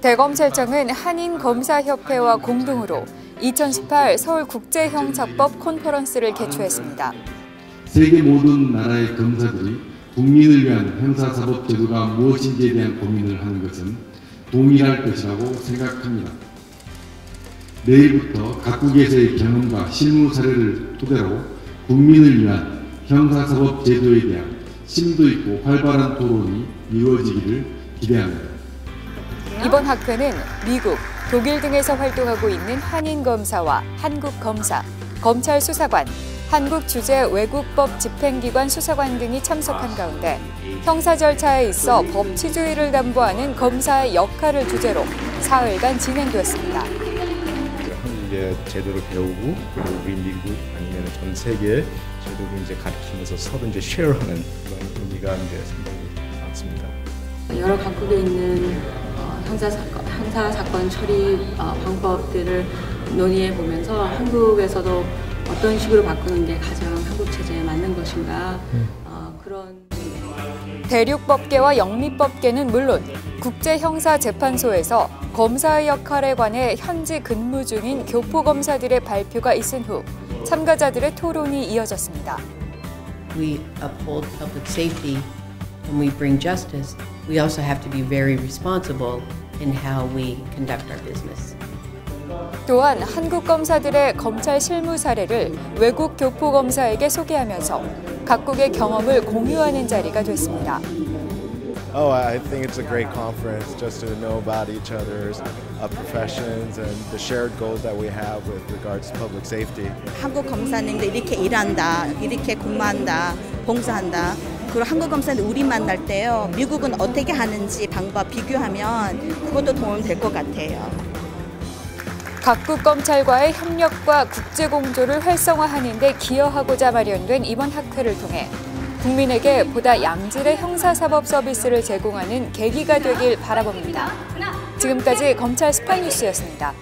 대검찰청은 한인검사협회와 공동으로 2018 서울국제형사법 컨퍼런스를 개최했습니다. 세계 모든 나라의 검사들이 국민을 위한 형사사법 제도가 무엇인지에 대한 고민을 하는 것은 동일할 것이라고 생각합니다. 내일부터 각국에서의 경험과 실무 사례를 토대로 국민을 위한 형사사법 제도에 대한 심도 있고 활발한 토론이 이루어지기를 기대합니다. 이번 학회는 미국, 독일 등에서 활동하고 있는 한인 검사와 한국 검사, 검찰 수사관, 한국 주재 외국법 집행기관 수사관 등이 참석한 가운데 형사 절차에 있어 법치주의를 담보하는 검사의 역할을 주제로 사흘간 진행되었습니다. 한국의 제도를 배우고 그리고 우리 미국 아니면 전 세계 제도를 이제 가르치면서 서로 이제 쉐어하는 그런 의미가 이제 상당히 많습니다. 여러 각국에 있는 어, 형사 사건, 형사 사건 처리 어, 방법들을 논의해 보면서 한국에서도 어떤 식으로 바꾸는 게 가장 한국 체제에 맞는 것인가 어, 그런 대륙법계와 영미법계는 물론 국제형사재판소에서 검사의 역할에 관해 현지 근무 중인 교포 검사들의 발표가 있은 후 참가자들의 토론이 이어졌습니다. we uphold public safety and we bring justice, we also have to be very responsible in how we conduct our business. 또한 한국 검사들의 검찰 실무 사례를 외국 교포 검사에게 소개하면서 각국의 경험을 공유하는 자리가 됐습니다. Oh, I think it's a great conference just to know about each other's uh, professions and the shared goals that we have with regards to public safety. 한국 검사님들 이렇게 일한다, 이렇게 근무한다, 봉사한다. 그리고 한국 검사는 우리 만날 때요. 미국은 어떻게 하는지 방법 비교하면 그것도 도움 될 것 같아요. 각국 검찰과의 협력과 국제 공조를 활성화하는 데 기여하고자 마련된 이번 학회를 통해 국민에게 보다 양질의 형사사법 서비스를 제공하는 계기가 되길 바라봅니다. 지금까지 검찰 스파이뉴스였습니다.